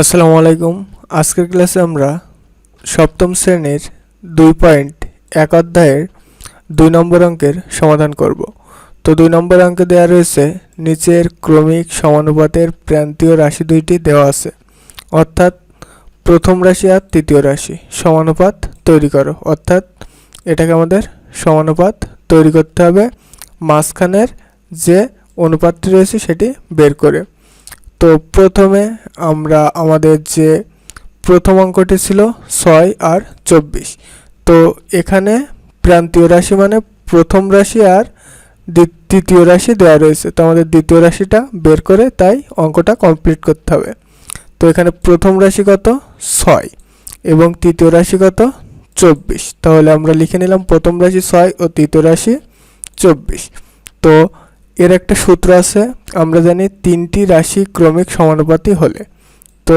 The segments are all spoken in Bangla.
আসসালামু আলাইকুম। আজকের ক্লাসে আমরা সপ্তম শ্রেণির দুই পয়েন্ট এক অধ্যায়ের দুই নম্বর অঙ্কের সমাধান করব। তো দুই নম্বর অঙ্কে দেওয়া রয়েছে, নিচের ক্রমিক সমানুপাতের প্রান্তীয় রাশি দুইটি দেওয়া আছে। অর্থাৎ প্রথম রাশি আর তৃতীয় রাশি, সমানুপাত তৈরি করো। অর্থাৎ এটাকে আমাদের সমানুপাত তৈরি করতে হবে। মাঝখানের যে অনুপাতটি রয়েছে সেটি বের করে। তো প্রথমে আমরা আমাদের যে প্রথম অঙ্কটি ছিল ছয় আর চব্বিশ। তো এখানে প্রান্তীয় রাশি মানে প্রথম রাশি আর তৃতীয় রাশি দেওয়া রয়েছে। তো আমাদের দ্বিতীয় রাশিটা বের করে তাই অঙ্কটা কমপ্লিট করতে হবে। তো এখানে প্রথম রাশি কত? ছয় এবং তৃতীয় রাশি কত? চব্বিশ। তাহলে আমরা লিখে নিলাম প্রথম রাশি ছয় ও তৃতীয় রাশি চব্বিশ। তো এর একটা সূত্র আছে, আমরা জানি তিনটি রাশি ক্রমিক সমানুপাতি হলে। তো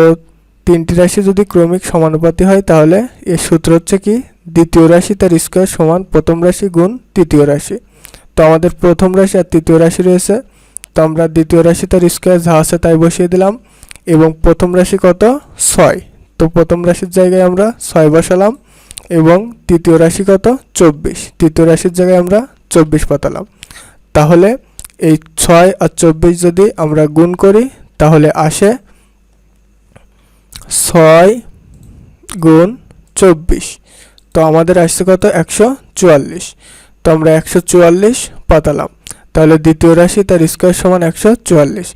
তিনটি রাশি যদি ক্রমিক সমানুপাতি হয়, তাহলে এর সূত্র হচ্ছে কি? দ্বিতীয় রাশি তার স্কোয়ার সমান প্রথম রাশি গুণ তৃতীয় রাশি। তো আমাদের প্রথম রাশি আর তৃতীয় রাশি রয়েছে। তো আমরা দ্বিতীয় রাশি তার স্কোয়ার যা আছে তাই বসিয়ে দিলাম। এবং প্রথম রাশি কত? ছয়। তো প্রথম রাশির জায়গায় আমরা ছয় বসালাম এবং তৃতীয় রাশি কত? চব্বিশ। তৃতীয় রাশির জায়গায় আমরা চব্বিশ পাতালাম। তাহলে এই ছয় আর চব্বিশ যদি আমরা গুণ করি, তাহলে আসে ছয় গুণ চব্বিশ। তো আমাদের আসছে কত? একশো চুয়াল্লিশ। তো আমরা একশো চুয়াল্লিশ পাতালাম। তাহলে দ্বিতীয় রাশি তার স্কোয়ার সমান একশো চুয়াল্লিশ।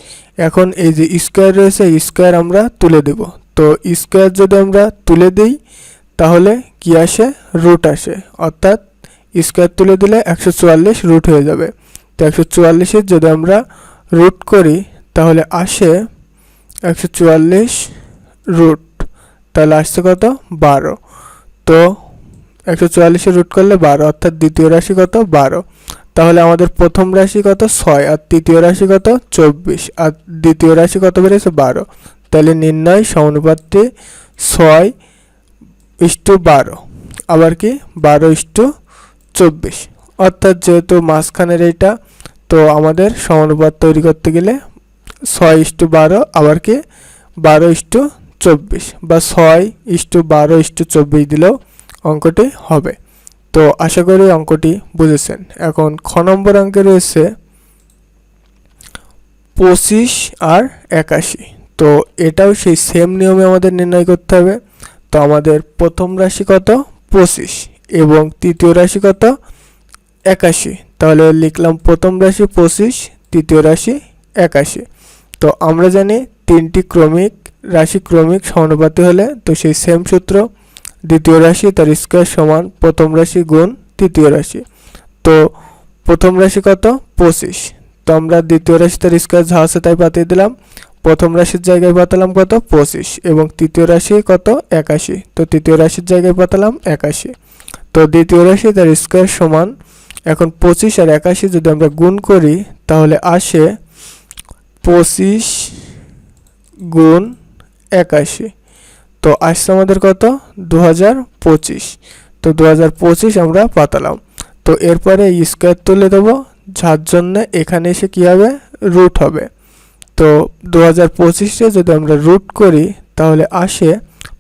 এখন এই যে স্কোয়ার রয়েছে স্কোয়ার আমরা তুলে দেব। তো স্কোয়ার যদি আমরা তুলে দিই, তাহলে কি আসে? রুট আসে। অর্থাৎ স্কোয়ার তুলে দিলে একশো চুয়াল্লিশ রুট হয়ে যাবে। তো একশো চুয়াল্লিশের যদি আমরা রুট করি, তাহলে আসে একশো চুয়াল্লিশ রুট তাহলে আসছে কত? বারো। তো একশো চুয়াল্লিশে রুট করলে বারো, অর্থাৎ দ্বিতীয় রাশি কত? বারো। তাহলে আমাদের প্রথম রাশি কত? ছয়, আর তৃতীয় রাশি কত? চব্বিশ। আর দ্বিতীয় রাশি কত বেড়েছে বারো। তাহলে নির্ণয় সমানুপাতটি ছয় ইস্টু বারো। আবার কি? বারো ইস্টু চব্বিশ। অর্থাৎ যেহেতু মাঝখানের এইটা তো আমাদের সমানুপাত তৈরি করতে গেলে ছয় ইস্টু বারো আবার কি? বারো ইস্টু চব্বিশ বা ছয় ইস্টু বারো ইস্টু চব্বিশ দিলেও অঙ্কটি হবে। তো আশা করি অঙ্কটি বুঝেছেন। এখন খ নম্বর অঙ্কে রয়েছে পঁচিশ আর একাশি। তো এটাও সেই সেম নিয়মে আমাদের নির্ণয় করতে হবে। তো আমাদের প্রথম রাশি কত? পঁচিশ এবং তৃতীয় রাশি কত? একাশি। তাহলে লিখলাম প্রথম রাশি পঁচিশ তৃতীয় রাশি একাশি। তো আমরা জানি তিনটি ক্রমিক, রাশি ক্রমিক সমানুপাতি হলে তো সেই সেম সূত্র, দ্বিতীয় রাশি তার স্কোয়ার সমান, প্রথম রাশি গুণ, তৃতীয় রাশি। তো প্রথম রাশি কত? পঁচিশ। তো আমরা দ্বিতীয় রাশি তার স্কোয়ার যা আছে তাই পাতিয়ে দিলাম। প্রথম রাশির জায়গায় পাতালাম কত? পঁচিশ। এবং তৃতীয় রাশি কত? একাশি। তো তৃতীয় রাশির জায়গায় পাতালাম একাশি। তো দ্বিতীয় রাশি তার স্কোয়ার সমান এখন পঁচিশ আর একাশি যদি আমরা গুণ করি, তাহলে আসে পঁচিশ গুণ একাশি। তো আসছে আমাদের কত? দু হাজার পঁচিশ। তো দু হাজার পঁচিশ আমরা পাতালাম। তো এরপরে স্কোয়ার তুলে দেবো। যার জন্য এখানে এসে কী হবে? রুট হবে। তো দু হাজার পঁচিশে যদি আমরা রুট করি, তাহলে আসে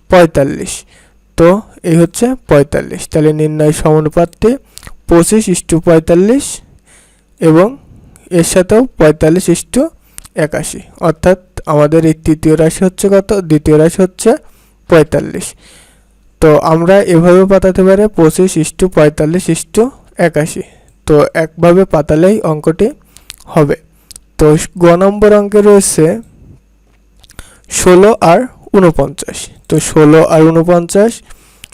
পঁয়তাল্লিশ। তো এই হচ্ছে পঁয়তাল্লিশ। তাহলে নির্ণয় সমানুপাতটি পঁচিশ ইস্টু পঁয়তাল্লিশ এবং এর সাথেও পঁয়তাল্লিশ ইস্টু একাশি। অর্থাৎ আমাদের এই তৃতীয় রাশি হচ্ছে কত? দ্বিতীয় রাশি হচ্ছে পঁয়তাল্লিশ। তো আমরা এভাবে পাতাতে পারে পঁচিশ ইস্টু পঁয়তাল্লিশ ইস্টু একাশি। তো একভাবে পাতালেই অঙ্কটি হবে। তো গ নম্বর অঙ্কে রয়েছে ষোলো আর উনপঞ্চাশ তো ষোলো আর উনপঞ্চাশ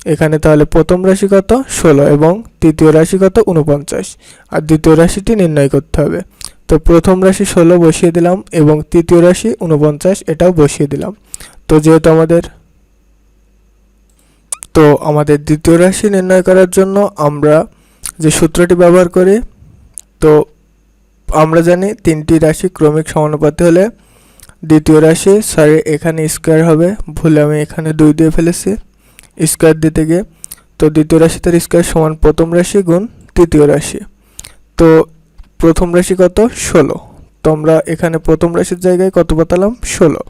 এখানে তাহলে প্রথম রাশি কত? ষোলো এবং তৃতীয় রাশি কত? উনপঞ্চাশ আর দ্বিতীয় রাশিটি নির্ণয় করতে হবে। তো প্রথম রাশি ষোলো বসিয়ে দিলাম এবং তৃতীয় রাশি উনপঞ্চাশ এটাও বসিয়ে দিলাম। তো যেহেতু আমাদের তো আমাদের দ্বিতীয় রাশি নির্ণয় করার জন্য আমরা যে সূত্রটি ব্যবহার করি, তো আমরা জানি তিনটি রাশি ক্রমিক সমানুপাতি হলে দ্বিতীয় রাশি সরি এখানে স্কোয়ার হবে। ভুলে আমি এখানে দুই দিয়ে ফেলেছি। স্কোয়ার দিতে গিয়ে তো দ্বিতীয় রাশি তার স্কোয়ার সমান প্রথম রাশি গুণ তৃতীয় রাশি। তো প্রথম রাশি কত? ষোলো। তো আমরা এখানে প্রথম রাশির জায়গায় কত পাতালাম? ষোলো।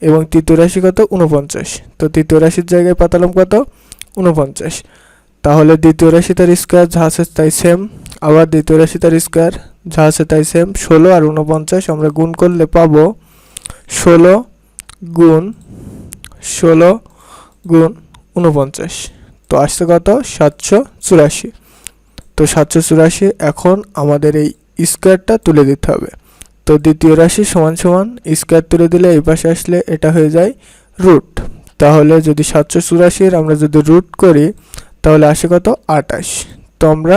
এবং তৃতীয় রাশি কত? উনপঞ্চাশ তো তৃতীয় রাশির জায়গায় পাতালাম কত? উনপঞ্চাশ তাহলে দ্বিতীয় রাশি তার স্কোয়ার যা আছে তাই সেম আবার দ্বিতীয় রাশি তার স্কোয়ার যা আছে তাই সেম ষোলো আর উনপঞ্চাশ আমরা গুণ করলে পাবো ষোলো গুণ ষোলো গুণ উনপঞ্চাশ তো আসছে কত? সাতশো চুরাশি। তো সাতশো চুরাশি এখন আমাদের এই স্কোয়ারটা তুলে দিতে হবে। তো দ্বিতীয় রাশি সমান সমান, স্কোয়ার তুলে দিলে এই পাশে আসলে এটা হয়ে যায় রুট। তাহলে যদি সাতশো চুরাশির আমরা যদি রুট করি, তাহলে আসে কত? আটাশ। তো আমরা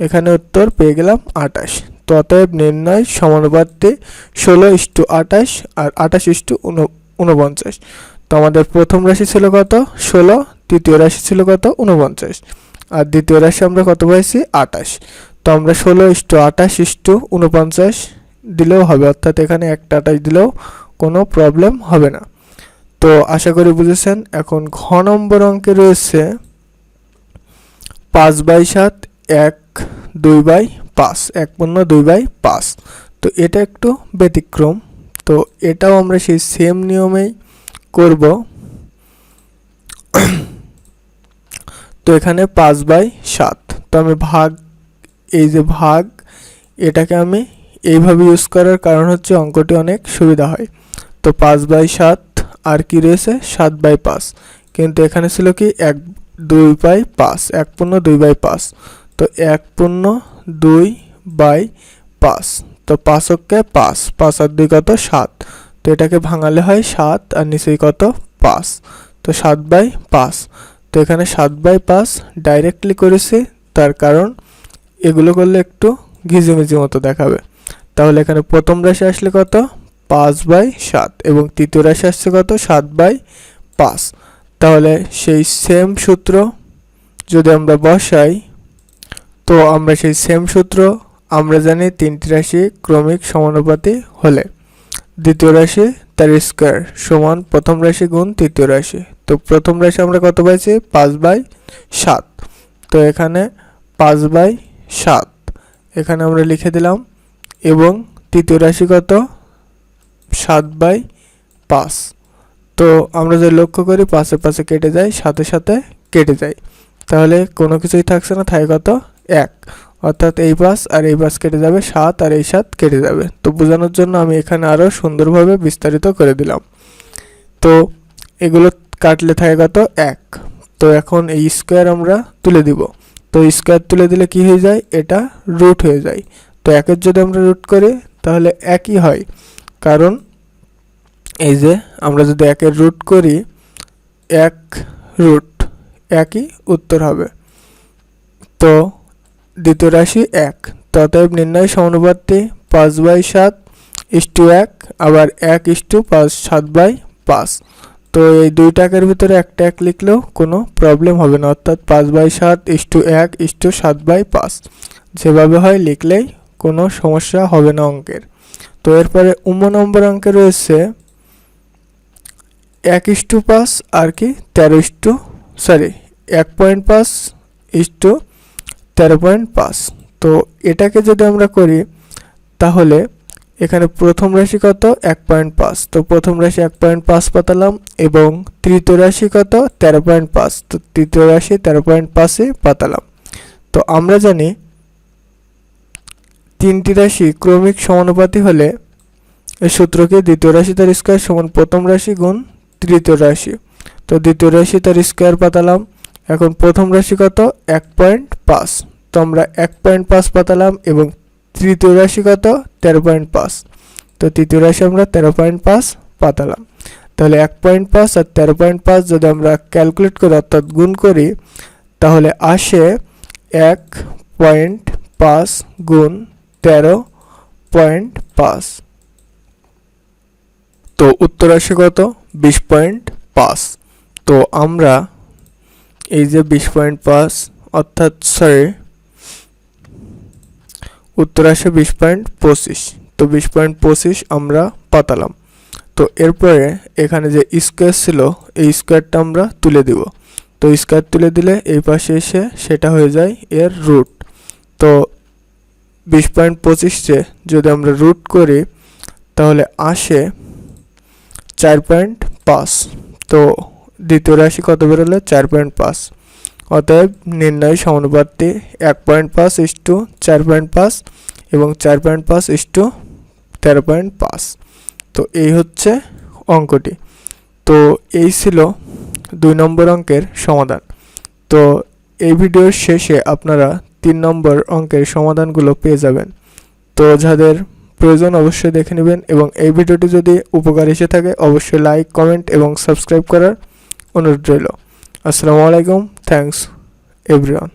এখানে উত্তর পেয়ে গেলাম আটাশ। তো অতএব নির্ণয় সমানুপাতে ষোলো ইস্টু আটাশ আর আটাশ ইস্টু উনপঞ্চাশ তো আমাদের প্রথম রাশি ছিল কত? ষোলো তৃতীয় রাশি ছিল কত? উনপঞ্চাশ আর দ্বিতীয় রাশি আমরা কত পাইছি? আটাশ তো আমরা ষোলো ইস্টু আটাশ ইস্টু উনপঞ্চাশ দিলেও হবে, অর্থাৎ এখানে একটা আটাশ দিলেও কোনো প্রবলেম হবে না। তো আশা করি বুঝেছেন, এখন ঘ নম্বর অঙ্কে রয়েছে পাঁচ বাই সাত, এক, দুই বাই পাঁচ, এক পূর্ণ দুই বাই পাঁচ। তো এটা একটু ব্যতিক্রম। তো এটাও আমরা সেই সেম নিয়মেই করব। তো এখানে পাঁচ বাই সাত। তো আমি ভাগ, এই যে ভাগ, এটাকে আমি এইভাবে ইউজ করার কারণ হচ্ছে অঙ্কটি অনেক সুবিধা হয়। তো পাঁচ বাই সাত, আর কি রয়েছে? সাত বাই পাঁচ। কিন্তু এখানে ছিল কি? এক, দুই বাই পাঁচ। এক পূর্ণ, দুই বাই পাঁচ। তো এক পূর্ণ, দুই বাই পাঁচ। তো পাঁচককে পাঁচ। পাঁচ আর দুই কত? সাত। তো এটাকে ভাঙালে হয় সাত আর নিচেই কত? পাঁচ। তো সাত বাই পাঁচ। তো এখানে সাত বাই পাঁচ ডাইরেক্টলি করেছি, তার কারণ এগুলো করলে একটু ঘিজিমিজি মতো দেখাবে। তাহলে এখানে প্রথম রাশি আসলে কত? পাঁচ বাই সাত। এবং তৃতীয় রাশি আসছে কত? সাত বাই পাঁচ। তাহলে সেই সেম সূত্র যদি আমরা বসাই, তো আমরা সেই সেম সূত্র আমরা জানি তিনটি রাশি ক্রমিক সমানুপাতি হলে। দ্বিতীয় রাশি, তার স্কোয়ার সমান প্রথম রাশি গুণ তৃতীয় রাশি। তো প্রথম রাশি আমরা কত পাইছি? পাঁচ বাই সাত। তো এখানে পাঁচ বাই সাত। এখানে আমরা লিখে দিলাম, এবং তৃতীয় রাশি কত? সাত বাই পাঁচ। তো আমরা যদি লক্ষ্য করি পাশে পাশে কেটে যায়, সাথে সাথে কেটে যায়। তাহলে কোনো কিছুই থাকছে না থাকে কত? এক। অর্থাৎ এই পাশ আর এই পাশ কেটে যাবে, সাত আর এই সাত কেটে যাবে। তো বোঝানোর জন্য আমি এখানে আরও সুন্দরভাবে বিস্তারিত করে দিলাম। তো এগুলো কাটলে থাকে কত? এক। তো এখন এই স্কোয়ার আমরা তুলে দিব। তো স্কোয়ার তুলে দিলে কি হয়ে যায়? এটা রুট হয়ে যায়। তো একের যদি আমরা রুট করি, তাহলে একই হয়। কারণ এই যে আমরা যদি একের রুট করি, এক রুট একই উত্তর হবে। তো দ্বিতীয় রাশি এক। ততএব নির্ণয় সমানুপাতটি পাঁচ বাই সাত ইস্টু এক, আবার এক ইস্টু পাঁচ, সাত বাই পাঁচ। তো এই দুই টাকার ভিতরে একটা এক লিখলেও কোনো প্রবলেম হবে না, অর্থাৎ পাঁচ বাই সাত ইস্টু এক ইস্টু সাত বাই পাঁচ। যেভাবে হয় লিখলেই কোনো সমস্যা হবে না অঙ্কের। তো এরপরে উম নম্বর অঙ্কে রয়েছে এক ইস্টু পাঁচ আর কি তেরো ইস্টু সরি এক পয়েন্ট পাঁচ ইস্টু তেরো পয়েন্ট পাঁচ। তো এটাকে যদি আমরা করি, তাহলে এখানে প্রথম রাশি কত? এক পয়েন্ট পাঁচ। তো প্রথম রাশি এক পয়েন্ট পাঁচ পাতালাম এবং তৃতীয় রাশি কত? তেরো পয়েন্ট পাঁচ। তো তৃতীয় রাশি তেরো পয়েন্ট পাঁচে পাতালাম। তো আমরা জানি তিনটি রাশি ক্রমিক সমানুপাতি হলে সূত্রকে দ্বিতীয় রাশি তার স্কোয়ার সমান প্রথম রাশি গুণ তৃতীয় রাশি। তো দ্বিতীয় রাশি তার স্কোয়ার পাতালাম এখন প্রথম রাশি কত? এক পয়েন্ট পাঁচ। তো আমরা এক পয়েন্ট পাঁচ পাতালাম এবং তৃতীয় রাশি কত? তেরো পয়েন্ট পাঁচ। তো তৃতীয় রাশি আমরা তেরো পয়েন্ট পাঁচ পাতালাম। তাহলে এক পয়েন্ট পাঁচ আর তেরো পয়েন্ট পাঁচ যদি আমরা ক্যালকুলেট করি অর্থাৎ গুণ করি, তাহলে আসে এক পয়েন্ট পাঁচ গুণ তেরো পয়েন্ট পাঁচ। তো উত্তর আসে কত? বিশ পয়েন্ট পাঁচ। তো আমরা এই যে বিশ পয়েন্ট পাঁচ, অর্থাৎ সরি উত্তর আসে বিশ পয়েন্ট পঁচিশ। তো বিশ পয়েন্ট পঁচিশ আমরা পাতালাম। তো এরপরে এখানে যে স্কোয়ার ছিল, এই স্কোয়ারটা আমরা তুলে দিব। তো স্কোয়ার তুলে দিলে এই পাশে এসে সেটা হয়ে যায় এর রুট তো বিশ পয়েন্ট পঁচিশে যদি আমরা রুট করি, তাহলে আসে চার পয়েন্ট পাঁচ। তো দ্বিতীয় রাশি কত বেরোলো? চার পয়েন্ট পাঁচ। অতএব নির্ণয় সমানুপাতটি এক পয়েন্ট পাঁচ ইস টু চার পয়েন্ট পাঁচ এবং চার পয়েন্ট পাঁচ ইস টু তেরো পয়েন্ট পাঁচ। তো এই হচ্ছে অঙ্কটি। তো এই ছিল দুই নম্বর অঙ্কের সমাধান। তো এই ভিডিওর শেষে আপনারা তিন নম্বর অঙ্কের সমাধানগুলো পেয়ে যাবেন। তো যাদের প্রয়োজন অবশ্যই দেখে নেবেন এবং এই ভিডিওটি যদি উপকার এসে থাকে, অবশ্যই লাইক কমেন্ট এবং সাবস্ক্রাইব করার অনুরোধ রইল। আসসালামু আলাইকুম। Thanks everyone